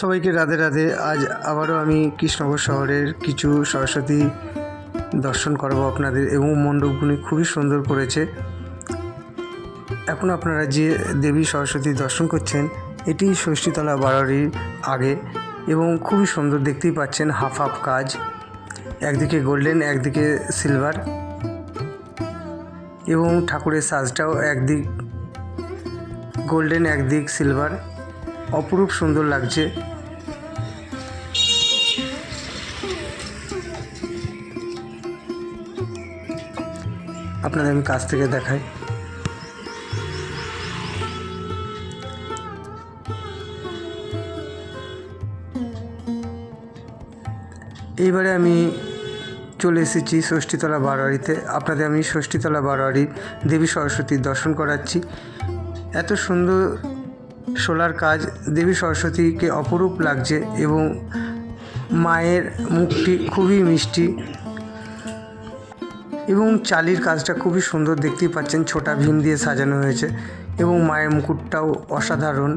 সবাইকে রাধে রাধে। আজ আবারও আমি কৃষ্ণনগর শহরের কিছু সরস্বতী দর্শন করাবো আপনাদের এবং মণ্ডপগুলি খুবই সুন্দর করেছে। এখন আপনারা যে দেবী সরস্বতী দর্শন করছেন, এটি ষষ্ঠীতলা বাড়ির আগে এবং খুবই সুন্দর দেখতেই পাচ্ছেন হাফ হাফ কাজ। একদিকে গোল্ডেন, একদিকে সিলভার এবং ঠাকুরের সাজটাও একদিক গোল্ডেন, একদিক সিলভার। অপরূপ সুন্দর লাগছে। আপনাদের আমি কাছ থেকে দেখাই। এইবারে আমি চলে এসেছি ষষ্ঠীতলা বারোয়ারিতে। আপনাদের আমি ষষ্ঠীতলা বারোয়ারির দেবী সরস্বতীর দর্শন করাচ্ছি। এত সুন্দর সোলার কাজ দেবী সরস্বতীকে অপরূপ লাগছে এবং মায়ের মুখটি খুবই মিষ্টি এবং চালির কাজটা খুবই সুন্দর দেখতেই পাচ্ছেন, ছোটা ভীম দিয়ে সাজানো হয়েছে এবং মায়ের মুকুটটাও অসাধারণ।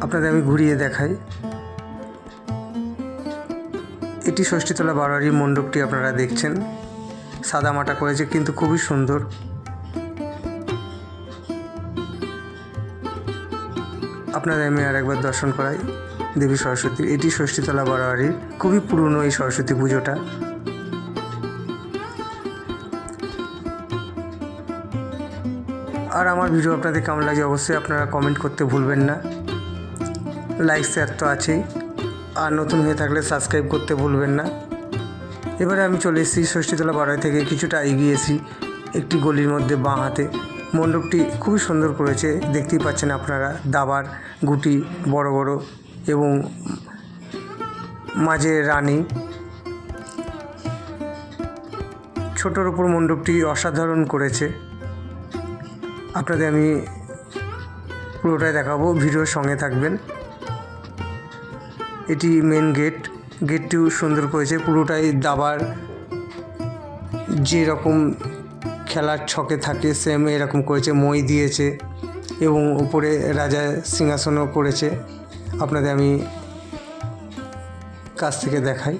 আপনাদের আমি ঘুরিয়ে দেখাই। এটি ষষ্ঠীতলা বারোয়ারি মণ্ডপটি আপনারা দেখছেন। সাদা মাটা করেছে, কিন্তু খুবই সুন্দর। আপনাদের আমি আর একবার দর্শন করাই, দেবী সরস্বতী। এটি ষষ্ঠীতলা বারোয়ারির, খুবই পুরনো এই সরস্বতী পুজোটা। আর আমার ভিডিও আপনাদের কেমন লাগে অবশ্যই আপনারা কমেন্ট করতে ভুলবেন না। লাইক শেয়ার তো আছেই। আর নতুন হয়ে থাকলে সাবস্ক্রাইব করতে ভুলবেন না। এবারে আমি চলে এসেছি ষষ্ঠীতলা বাড়াই থেকে কিছুটা এগিয়েছি একটি গলির মধ্যে বাঁ হাতে। মণ্ডপটি খুবই সুন্দর করেছে, দেখতেই পাচ্ছেন আপনারা, দাবার, গুটি বড় বড় এবং মাঝে রানী। ছোটোর ওপর মণ্ডপটি অসাধারণ করেছে। আপনাদের আমি পুরোটাই দেখাবো, ভিডিওর সঙ্গে থাকবেন। এটি মেন গেট গেটটিও সুন্দর করেছে, পুরোটাই দাবার। যেরকম খেলার ছকে থাকে সেম এরকম করেছে, মই দিয়েছে এবং উপরে রাজা সিংহাসনও করেছে। আপনাদের আমি কাছ থেকে দেখাই।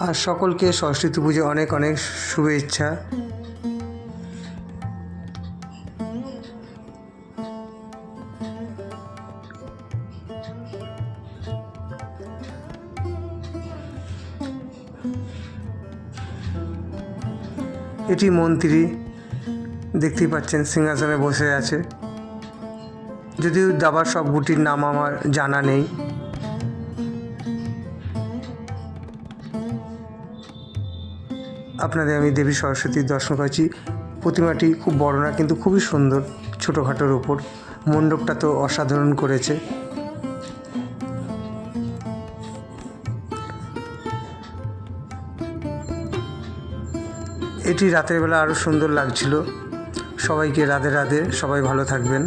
আর সকলকে সরস্বতী পুজো অনেক অনেক শুভেচ্ছা। এটি মন্ত্রী দেখতেই পাচ্ছেন, সিংহাসনে বসে আছে। যদিও দাবার সব গুটির নাম আমার জানা নেই। আপনাদের আমি দেবী সরস্বতীর দর্শন করেছি। প্রতিমাটি খুব বড় না, কিন্তু খুবই সুন্দর, ছোটোখাটোর ওপর মণ্ডপটা তো অসাধারণ করেছে। এটি রাতের বেলা আরও সুন্দর লাগছিল। সবাইকে রাধে রাধে সবাই ভালো থাকবেন।